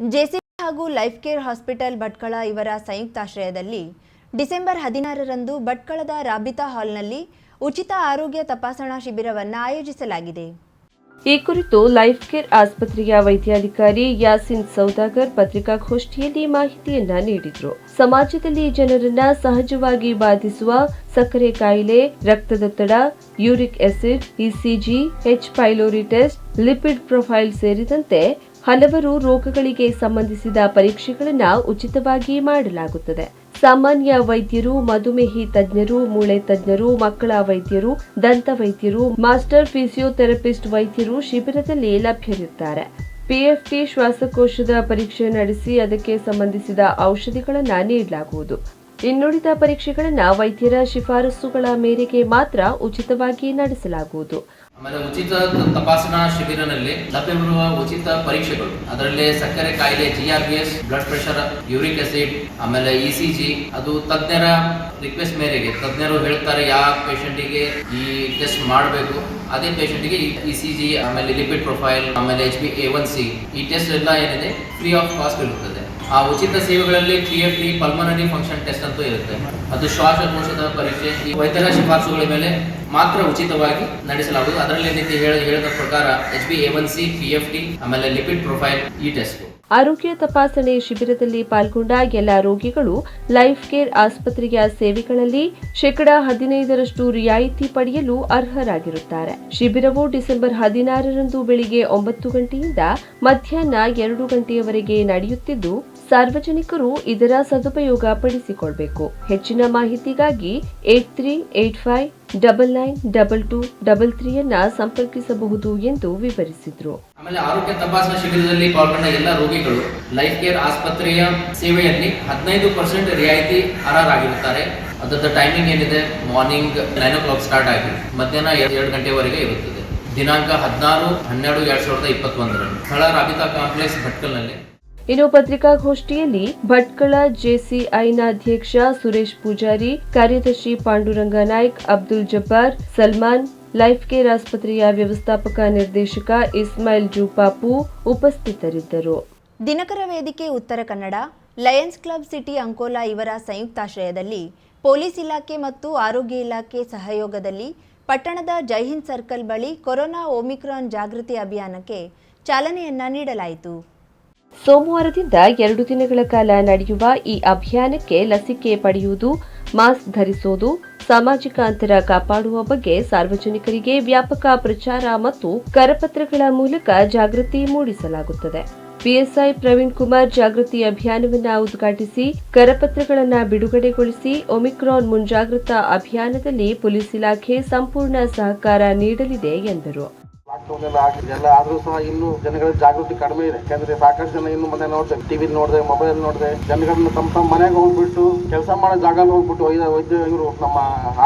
JCB ಹಾಗೂ life care hospital Bhatkal ಇವರ ಸಂಯುಕ್ತಾಶ್ರಯದಲ್ಲಿ ಡಿಸೆಂಬರ್ ಹದಿನಾರರಂದು ಭಟ್ಕಳದ ರಾಬಿತಾ ಹಾಲ್ನಲ್ಲಿ ಉಚಿತ ಆರೋಗ್ಯ ತಪಾಸಣಾ ಶಿಬಿರವನ್ನು ಆಯೋಜಿಸಲಾಗಿದೆ. ಈ ಕುರಿತು ಲೈಫ್ ಕೇರ್ ಆಸ್ಪತ್ರೆಯ ವೈದ್ಯಾಧಿಕಾರಿ ಯಾಸಿನ್ ಸೌದಾಗರ್ ಪತ್ರಿಕಾಗೋಷ್ಠಿಯಲ್ಲಿ ಮಾಹಿತಿಯನ್ನ ನೀಡಿದ್ರು. ಸಮಾಜದಲ್ಲಿ ಜನರನ್ನ ಸಹಜವಾಗಿ ಬಾಧಿಸುವ ಸಕ್ಕರೆ ಕಾಯಿಲೆ, ರಕ್ತದೊತ್ತಡ, uric acid, ECG, H pylori test lipid profile ಸೇರಿದಂತೆ ಹಲವರು ರೋಗಗಳಿಗೆ ಸಂಬಂಧಿಸಿದ ಪರೀಕ್ಷೆಗಳನ್ನು ಉಚಿತವಾಗಿ ಮಾಡಲಾಗುತ್ತದೆ. ಸಾಮಾನ್ಯ ವೈದ್ಯರು, ಮಧುಮೇಹಿ ತಜ್ಞರು, ಮೂಳೆ ತಜ್ಞರು, ಮಕ್ಕಳ ವೈದ್ಯರು, ದಂತ ವೈದ್ಯರು, ಮಾಸ್ಟರ್ ಫಿಸಿಯೋಥೆರಪಿಸ್ಟ್ ವೈದ್ಯರು ಶಿಬಿರದಲ್ಲಿ ಲಭ್ಯರಿರುತ್ತಾರೆ ಪಿಎಫ್ಟಿ ಶ್ವಾಸಕೋಶದ ಪರೀಕ್ಷೆ ನಡೆಸಿ ಅದಕ್ಕೆ ಸಂಬಂಧಿಸಿದ ಔಷಧಿಗಳನ್ನು ನೀಡಲಾಗುವುದು. ಇನ್ನುಳಿದ ಪರೀಕ್ಷೆಗಳನ್ನು ವೈದ್ಯರ ಶಿಫಾರಸುಗಳ ಮೇರೆಗೆ ಮಾತ್ರ ಉಚಿತವಾಗಿ ನಡೆಸಲಾಗುವುದು. ಆಮೇಲೆ ಉಚಿತ ತಪಾಸಣಾ ಶಿಬಿರನಲ್ಲಿ ಲಭ್ಯವಿರುವ ಉಚಿತ ಪರೀಕ್ಷೆಗಳು. ಅದರಲ್ಲಿ ಸಕ್ಕರೆ ಕಾಯಿಲೆ G R B S blood pressure uric acid ಆಮೇಲೆ ಇ ಸಿ ಜಿ ಅದು ತಜ್ಞರ ರಿಕ್ವೆಸ್ಟ್ ಮೇರೆಗೆ. ತಜ್ಞರು ಹೇಳ್ತಾರೆ ಯಾವ ಪೇಷಂಟಿಗೆ ಈ ಟೆಸ್ಟ್ ಮಾಡಬೇಕು. ಅದೇ ಪೇಷಂಟಿಗೆ ಇ ಸಿ ಜಿ ಆಮೇಲೆ ಲಿಪಿಡ್ ಪ್ರೊಫೈಲ್ ಆಮೇಲೆ H B A one C ಈ ಟೆಸ್ಟ್ ಎಲ್ಲ ಏನಿದೆ ಫ್ರೀ ಆಫ್ ಕಾಸ್ಟ್ ಇರುತ್ತದೆ. ಆ ಉಚಿತ ಸೇವೆಗಳಲ್ಲಿ P F D pulmonary function test ಅಂತೂ ಇರುತ್ತೆ. ಅದು ಶ್ವಾಸಕೋಶದ ಪರೀಕ್ಷೆ, ಈ ವೈದ್ಯರ ಶಿಫಾರಸುಗಳ ಮೇಲೆ ಮಾತ್ರ ಉಚಿತವಾಗಿ ನಡೆಸಲಾಗುವುದು. ಅದರಲ್ಲಿ ರೀತಿ ಹೇಳಿದ ಪ್ರಕಾರ H B A one C P F D ಆಮೇಲೆ ಲಿಪಿಡ್ ಪ್ರೊಫೈಲ್ ಈ ಟೆಸ್ಟ್ ಆರೋಗ್ಯ ತಪಾಸಣೆ ಶಿಬಿರದಲ್ಲಿ ಪಾಲ್ಗೊಂಡ ಎಲ್ಲ ರೋಗಿಗಳು ಲೈಫ್ ಕೇರ್ ಆಸ್ಪತ್ರೆಯ ಸೇವೆಗಳಲ್ಲಿ ಶೇಕಡಾ ಹದಿನೈದರಷ್ಟು ರಿಯಾಯಿತಿ ಪಡೆಯಲು ಅರ್ಹರಾಗಿರುತ್ತಾರೆ. ಶಿಬಿರವು ಡಿಸೆಂಬರ್ ಹದಿನಾರರಂದು ಬೆಳಿಗ್ಗೆ ಒಂಬತ್ತು ಗಂಟೆಯಿಂದ ಮಧ್ಯಾಹ್ನ ಎರಡು ಗಂಟೆಯವರೆಗೆ ನಡೆಯುತ್ತಿದ್ದು ಸಾರ್ವಜನಿಕರು ಇದರ ಸದುಪಯೋಗ ಪಡಿಸಿಕೊಳ್ಬೇಕು. ಹೆಚ್ಚಿನ ಮಾಹಿತಿಗಾಗಿ eight three eight five double nine double two double ತ್ರೀಯನ್ನ ಸಂಪರ್ಕಿಸಬಹುದು ಎಂದು ವಿವರಿಸಿದ್ರು. ಆಮೇಲೆ ಆರೋಗ್ಯ ತಪಾಸಣಾ ಶಿಬಿರದಲ್ಲಿ ಪಾಲ್ಗೊಂಡ ಎಲ್ಲ ರೋಗಿಗಳು ಲೈಫ್ ಕೇರ್ ಆಸ್ಪತ್ರೆಯ ಸೇವೆಯಲ್ಲಿ ಹದಿನೈದು ಪರ್ಸೆಂಟ್ ರಿಯಾಯಿತಿ ಅರ್ಹರಾಗಿರುತ್ತಾರೆ. ಅದರ ಟೈಮಿಂಗ್ ಏನಿದೆ? Morning nine o'clock start ಆಗಿ ಮಧ್ಯಾಹ್ನ ಎರಡು ಗಂಟೆವರೆಗೆ ಇರುತ್ತದೆ. ದಿನಾಂಕ ಹದಿನಾರು ಹನ್ನೆರಡು ಎರಡು ಸಾವಿರದ ಇಪ್ಪತ್ತೊಂದರಂದು ಸ್ಥಳ ರಾಬಿತಾ ಕಾಂಪ್ಲೆಕ್ಸ್ ಭಟ್ಕಲ್ನಲ್ಲಿ ಇನ್ನು ಪತ್ರಿಕಾಗೋಷ್ಠಿಯಲ್ಲಿ ಭಟ್ಕಳ ಜೆಸಿಐನ ಅಧ್ಯಕ್ಷ ಸುರೇಶ್ ಪೂಜಾರಿ, ಕಾರ್ಯದರ್ಶಿ ಪಾಂಡುರಂಗ ನಾಯ್ಕ್, ಅಬ್ದುಲ್ ಜಬ್ಬಾರ್, ಸಲ್ಮಾನ್, ಲೈಫ್ ಕೇರ್ ಆಸ್ಪತ್ರೆಯ ವ್ಯವಸ್ಥಾಪಕ ನಿರ್ದೇಶಕ ಇಸ್ಮಾಯಿಲ್ ಜೂಪಾಪು ಉಪಸ್ಥಿತರಿದ್ದರು. ದಿನಕರ ವೇದಿಕೆ Uttara Kannada, Lions Club City Ankola ಇವರ ಸಂಯುಕ್ತಾಶ್ರಯದಲ್ಲಿ ಪೊಲೀಸ್ ಇಲಾಖೆ ಮತ್ತು ಆರೋಗ್ಯ ಇಲಾಖೆ ಸಹಯೋಗದಲ್ಲಿ ಪಟ್ಟಣದ ಜೈಹಿಂದ್ ಸರ್ಕಲ್ ಬಳಿ ಕೊರೋನಾ ಓಮಿಕ್ರಾನ್ ಜಾಗೃತಿ ಅಭಿಯಾನಕ್ಕೆ ಚಾಲನೆಯನ್ನ ನೀಡಲಾಯಿತು. ಸೋಮವಾರದಿಂದ ಎರಡು ದಿನಗಳ ಕಾಲ ನಡೆಯುವ ಈ ಅಭಿಯಾನಕ್ಕೆ ಲಸಿಕೆ ಪಡೆಯುವುದು, ಮಾಸ್ಕ್ ಧರಿಸುವುದು ಸಾಮಾಜಿಕ ಅಂತರ ಕಾಪಾಡುವ ಬಗ್ಗೆ ಸಾರ್ವಜನಿಕರಿಗೆ ವ್ಯಾಪಕ ಪ್ರಚಾರ ಮತ್ತು ಕರಪತ್ರಗಳ ಮೂಲಕ ಜಾಗೃತಿ ಮೂಡಿಸಲಾಗುತ್ತದೆ. ಪಿಎಸ್ಐ ಪ್ರವೀಣ್ ಕುಮಾರ್ ಜಾಗೃತಿ ಅಭಿಯಾನವನ್ನು ಉದ್ಘಾಟಿಸಿ, ಕರಪತ್ರಗಳನ್ನು ಬಿಡುಗಡೆಗೊಳಿಸಿ ಒಮಿಕ್ರಾನ್ ಮುಂಜಾಗ್ರತಾ ಅಭಿಯಾನದಲ್ಲಿ ಪೊಲೀಸ್ ಇಲಾಖೆ ಸಂಪೂರ್ಣ ಸಹಕಾರ ನೀಡಲಿದೆ ಎಂದರು. ಎಲ್ಲ ಆದ್ರೂ ಸಹ ಇನ್ನು ಜನಗಳ ಜಾಗೃತಿ ಕಡಿಮೆ ಇದೆ. ಯಾಕಂದ್ರೆ ಸಾಕಷ್ಟು ಜನ ಇನ್ನು ಮನೆ ನೋಡ್ತಾರೆ ಟಿವಿ ನೋಡಿದೆ ಮೊಬೈಲ್ ನೋಡಿದೆ ಜನಗಳನ್ನ ತಮ್ಮ ತಮ್ಮ ಮನೆಗೆ ಹೋಗ್ಬಿಟ್ಟು, ಕೆಲಸ ಮಾಡೋ ಜಾಗ ಹೋಗ್ಬಿಟ್ಟು ವೈದ್ಯ ಇವರು, ನಮ್ಮ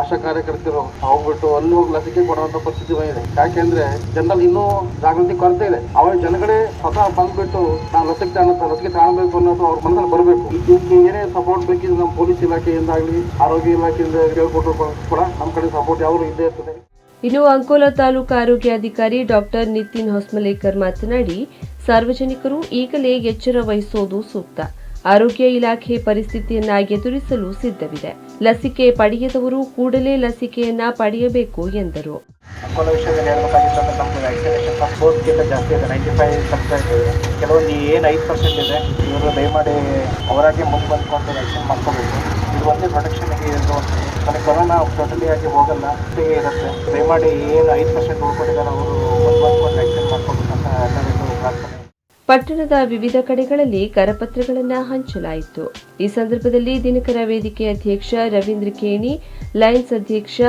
ಆಶಾ ಕಾರ್ಯಕರ್ತರು ಹೋಗ್ಬಿಟ್ಟು ಅಲ್ಲಿ ಹೋಗಿ ಲಸಿಕೆ ಕೊಡುವಂತ ಪರಿಸ್ಥಿತಿ ಬಂದಿದೆ. ಯಾಕೆಂದ್ರೆ ಜನರಲ್ಲಿ ಇನ್ನೂ ಜಾಗೃತಿ ಕೊರತೆ ಇದೆ. ಅವಾಗ ಜನಗಳೇ ಸ್ವತಃ ಬಂದ್ಬಿಟ್ಟು ನಾವು ಲಸಿಕೆ ತಗೊಳ್ತಾ ಲಸಿಕೆ ತಗೊಳ್ಬೇಕು ಅನ್ನೋದು ಅವ್ರ ಮನಸ್ಸಲ್ಲಿ ಬರಬೇಕು. ಇದಕ್ಕೆ ಏನೇ ಸಪೋರ್ಟ್ ಬೇಕಿದ್ರೆ ನಮ್ಮ ಪೊಲೀಸ್ ಇಲಾಖೆಯಿಂದ ಆಗಲಿ ಆರೋಗ್ಯ ಇಲಾಖೆಯಿಂದ ಹೇಳ್ಕೊಟ್ರು ಕೂಡ ನಮ್ಮ ಕಡೆ ಸಪೋರ್ಟ್ ಯಾವಾಗಲೂ ಇದ್ದೇ ಇರ್ತದೆ. ಇನ್ನು ಅಂಕೋಲಾ ತಾಲೂಕು ಆರೋಗ್ಯಾಧಿಕಾರಿ ಡಾಕ್ಟರ್ ನಿತಿನ್ ಹೊಸ್ಮಲೇಕರ್ ಮಾತನಾಡಿ, ಸಾರ್ವಜನಿಕರು ಈಗಲೇ ಎಚ್ಚರ ವಹಿಸೋದು ಸೂಕ್ತ. ಆರೋಗ್ಯ ಇಲಾಖೆ ಪರಿಸ್ಥಿತಿಯನ್ನ ಎದುರಿಸಲು ಸಿದ್ಧವಿದೆ. ಲಸಿಕೆ ಪಡೆಯದವರು ಕೂಡಲೇ ಲಸಿಕೆಯನ್ನ ಪಡೆಯಬೇಕು ಎಂದರು. ಕೆಲವೊಂದು ಏನು ಐದು ಪರ್ಸೆಂಟ್ ಇದೆ, ಇವರು ದಯಮಾಡಿ ಅವರಾಗೆ ಮುಂದೆ ಬಂದ್ಕೊಂಡು ವ್ಯಾಕ್ಸಿನ್ ಮಾಡ್ಕೋಬೇಕು. ಒಂದೇ ಪ್ರೊಟೆಕ್ಷನ್ಗೆ ಇದು ನನಗೆ ಕೊರೋನಾ ಟೋಟಲಿ ಆಗಿ ಹೋಗಲ್ಲ ಅಷ್ಟೇ ಇರುತ್ತೆ. ದಯಮಾಡಿ ಏನು ಐದು ಪರ್ಸೆಂಟ್ ಉಳ್ಕೊಂಡಿದ್ದಾರೆ ಅವರು ಮುಂದೆ ಒಂದು ವ್ಯಾಕ್ಸಿನ್ ಎಲ್ಲರಿಗೂ ಪ್ರಾರ್ಥನೆ. ಪಟ್ಟಣದ ವಿವಿಧ ಕಡೆಗಳಲ್ಲಿ ಕರಪತ್ರಗಳನ್ನು ಹಂಚಲಾಯಿತು. ಈ ಸಂದರ್ಭದಲ್ಲಿ ದಿನಕರ ವೇದಿಕೆ ಅಧ್ಯಕ್ಷ ರವೀಂದ್ರ ಕೇಣಿ ಲಯನ್ಸ್ ಅಧ್ಯಕ್ಷ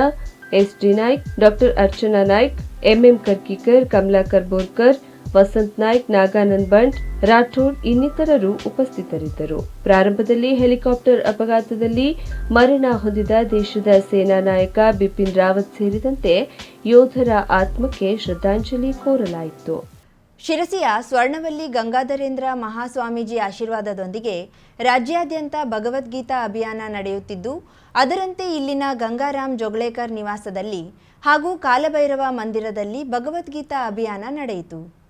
S D Naik, doctor Archana Naik, MM Karkikar, Kamalakar Borkar Vasanth Naik, Nagananda Bant, Rathod ಇನ್ನಿತರರು ಉಪಸ್ಥಿತರಿದ್ದರು. ಪ್ರಾರಂಭದಲ್ಲಿ ಹೆಲಿಕಾಪ್ಟರ್ ಅಪಘಾತದಲ್ಲಿ ಮರಣ ಹೊಂದಿದ ದೇಶದ ಸೇನಾ ನಾಯಕ ಬಿಪಿನ್ ರಾವತ್ ಸೇರಿದಂತೆ ಯೋಧರ ಆತ್ಮಕ್ಕೆ ಶ್ರದ್ಧಾಂಜಲಿ ಕೋರಲಾಯಿತು. ಶಿರಸಿಯ ಸ್ವರ್ಣವಲ್ಲಿ ಗಂಗಾಧರೇಂದ್ರ ಮಹಾಸ್ವಾಮೀಜಿ ಆಶೀರ್ವಾದದೊಂದಿಗೆ ರಾಜ್ಯಾದ್ಯಂತ ಭಗವದ್ಗೀತಾ ಅಭಿಯಾನ ನಡೆಯುತ್ತಿದ್ದು, ಅದರಂತೆ ಇಲ್ಲಿನ ಗಂಗಾರಾಮ್ ಜೊಗ್ಳೇಕರ್ ನಿವಾಸದಲ್ಲಿ ಹಾಗೂ ಕಾಲಭೈರವ ಮಂದಿರದಲ್ಲಿ ಭಗವದ್ಗೀತಾ ಅಭಿಯಾನ ನಡೆಯಿತು.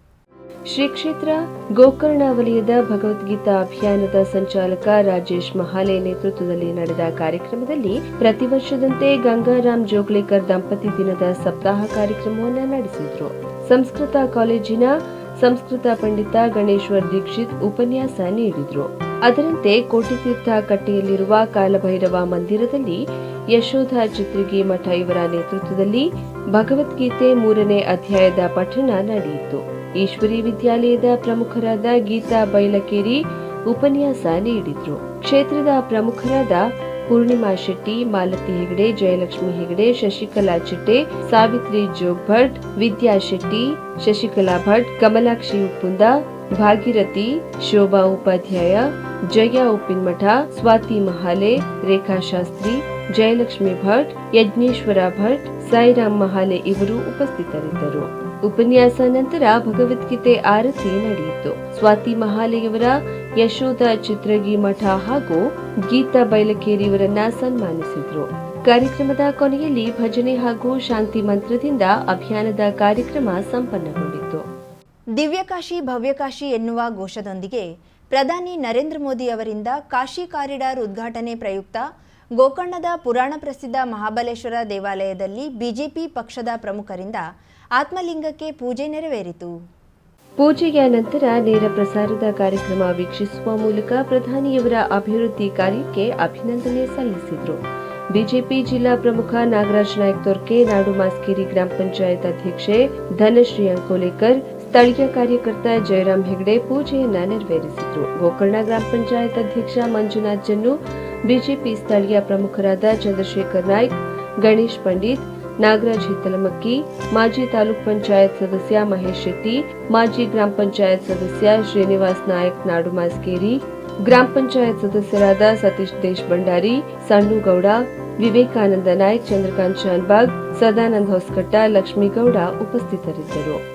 ಶ್ರೀ ಕ್ಷೇತ್ರ ಗೋಕರ್ಣ ವಲಯದ ಭಗವದ್ಗೀತಾ ಅಭಿಯಾನದ ಸಂಚಾಲಕ ರಾಜೇಶ್ ಮಹಾಲೆ ನೇತೃತ್ವದಲ್ಲಿ ನಡೆದ ಕಾರ್ಯಕ್ರಮದಲ್ಲಿ ಪ್ರತಿ ವರ್ಷದಂತೆ ಗಂಗಾರಾಮ್ ಜೋಗ್ಲೇಕರ್ ದಂಪತಿ ದಿನದ ಸಪ್ತಾಹ ಕಾರ್ಯಕ್ರಮವನ್ನು ನಡೆಸಿದರು. ಸಂಸ್ಕೃತ ಕಾಲೇಜಿನ ಸಂಸ್ಕೃತ ಪಂಡಿತ ಗಣೇಶ್ವರ್ ದೀಕ್ಷಿತ್ ಉಪನ್ಯಾಸ ನೀಡಿದರು. ಅದರಂತೆ ಕೋಟಿತೀರ್ಥ ಕಟ್ಟೆಯಲ್ಲಿರುವ ಕಾಲಭೈರವ ಮಂದಿರದಲ್ಲಿ ಯಶೋಧ ಚಿತ್ರಿಗಿ ಮಠ ಇವರ ನೇತೃತ್ವದಲ್ಲಿ ಭಗವದ್ಗೀತೆ ಮೂರನೇ ಅಧ್ಯಾಯದ ಪಠಣ ನಡೆಯಿತು. ಈಶ್ವರಿ ವಿದ್ಯಾಲಯದ ಪ್ರಮುಖರಾದ ಗೀತಾ ಬೈಲಕೇರಿ ಉಪನ್ಯಾಸ ನೀಡಿದ್ರು. ಕ್ಷೇತ್ರದ ಪ್ರಮುಖರಾದ ಪೂರ್ಣಿಮಾ ಶೆಟ್ಟಿ, ಮಾಲತಿ ಹೆಗಡೆ, ಜಯಲಕ್ಷ್ಮಿ ಹೆಗಡೆ, ಶಶಿಕಲಾ ಚಿಟ್ಟೆ, ಸಾವಿತ್ರಿ ಜೋಗ್ ಭಟ್ ವಿದ್ಯಾ ಶೆಟ್ಟಿ, ಶಶಿಕಲಾ ಭಟ್, ಕಮಲಾಕ್ಷಿ ಉಪ್ಪುಂದ, ಭಾಗೀರಥಿ, ಶೋಭಾ ಉಪಾಧ್ಯಾಯ, ಜಯ ಉಪ್ಪಿನಮಠ, ಸ್ವಾತಿ ಮಹಾಲೆ, ರೇಖಾ ಶಾಸ್ತ್ರಿ, ಜಯಲಕ್ಷ್ಮಿ ಭಟ್, ಯಜ್ಞೇಶ್ವರ ಭಟ್, ಸಾಯಿರಾಮ್ ಮಹಾಲೆ ಇವರು ಉಪಸ್ಥಿತರಿದ್ದರು. ಉಪನ್ಯಾಸ ನಂತರ ಭಗವದ್ಗೀತೆ ಆರತಿ ನಡೆಯಿತು. ಸ್ವಾತಿ ಮಹಾಲೆಯವರ ಯಶೋಧ ಚಿತ್ರಗಿ ಮಠ ಹಾಗೂ ಗೀತಾ ಬೈಲಕೇರಿಯವರನ್ನ ಸನ್ಮಾನಿಸಿದ್ರು. ಕಾರ್ಯಕ್ರಮದ ಕೊನೆಯಲ್ಲಿ ಭಜನೆ ಹಾಗೂ ಶಾಂತಿ ಮಂತ್ರದಿಂದ ಅಭಿಯಾನದ ಕಾರ್ಯಕ್ರಮ ಸಂಪನ್ನಗೊಂಡಿತು ದಿವ್ಯಕಾಶಿ ಭವ್ಯಕಾಶಿ ಎನ್ನುವ ಘೋಷದೊಂದಿಗೆ ಪ್ರಧಾನಿ ನರೇಂದ್ರ ಮೋದಿ ಅವರಿಂದ ಕಾಶಿ ಕಾರಿಡಾರ್ ಉದ್ಘಾಟನೆ ಪ್ರಯುಕ್ತ ಗೋಕರ್ಣದ ಪುರಾಣ ಪ್ರಸಿದ್ಧ ಮಹಾಬಲೇಶ್ವರ ದೇವಾಲಯದಲ್ಲಿ ಬಿಜೆಪಿ ಪಕ್ಷದ ಪ್ರಮುಖರಿಂದ ಆತ್ಮಲಿಂಗಕ್ಕೆ ಪೂಜೆ ನೆರವೇರಿತು. ಪೂಜೆಯ ನಂತರ ನೇರ ಪ್ರಸಾರದ ಕಾರ್ಯಕ್ರಮ ವೀಕ್ಷಿಸುವ ಮೂಲಕ ಪ್ರಧಾನಿಯವರ ಅಭಿವೃದ್ಧಿ ಕಾರ್ಯಕ್ಕೆ ಅಭಿನಂದನೆ ಸಲ್ಲಿಸಿದರು. ಬಿಜೆಪಿ ಜಿಲ್ಲಾ ಪ್ರಮುಖ ನಾಗರಾಜ್ ನಾಯ್ಕ್ ತೊರ್ಕೆ, ನಾಡು ಮಾಸ್ಕೇರಿ ಗ್ರಾಮ ಪಂಚಾಯತ್ ಅಧ್ಯಕ್ಷೆ ಧನಶ್ರೀ ಅಂಕೋಲೇಕರ್, ಸ್ಥಳೀಯ ಕಾರ್ಯಕರ್ತ ಜಯರಾಮ್ ಹೆಗ್ಡೆ ಪೂಜೆಯನ್ನ ನೆರವೇರಿಸಿದರು. ಗೋಕರ್ಣ ಗ್ರಾಮ ಪಂಚಾಯತ್ ಅಧ್ಯಕ್ಷ ಮಂಜುನಾಥ್ ಜನ್ನು ಬಿಜೆಪಿ ಸ್ಥಳೀಯ ಪ್ರಮುಖರಾದ ಚಂದ್ರಶೇಖರ್ ನಾಯ್ಕ್, ಗಣೇಶ್ ಪಂಡಿತ್ ನಾಗರಾಜ್ ಹಿತ್ತಲಮಕ್ಕಿ, ಮಾಜಿ ತಾಲೂಕ್ ಪಂಚಾಯತ್ ಸದಸ್ಯ ಮಹೇಶ್ ಶೆಟ್ಟಿ, ಮಾಜಿ ಗ್ರಾಮ ಪಂಚಾಯತ್ ಸದಸ್ಯ ಶ್ರೀನಿವಾಸ್ ನಾಯಕ್ ನಾಡು ಮಾಸ್ಕೇರಿ, ಗ್ರಾಮ ಪಂಚಾಯತ್ ಸದಸ್ಯರಾದ ಸತೀಶ್ ದೇಶ್ ಭಂಡಾರಿ ಸಣ್ಣುಗೌಡ ವಿವೇಕಾನಂದ ನಾಯ್ಕ್, ಚಂದ್ರಕಾಂತ್ ಶಾನ್ಬಾಗ್, ಸದಾನಂದ ಹೊಸಕಟ್ಟ, ಲಕ್ಷ್ಮೀಗೌಡ ಉಪಸ್ಥಿತರಿದ್ದರು.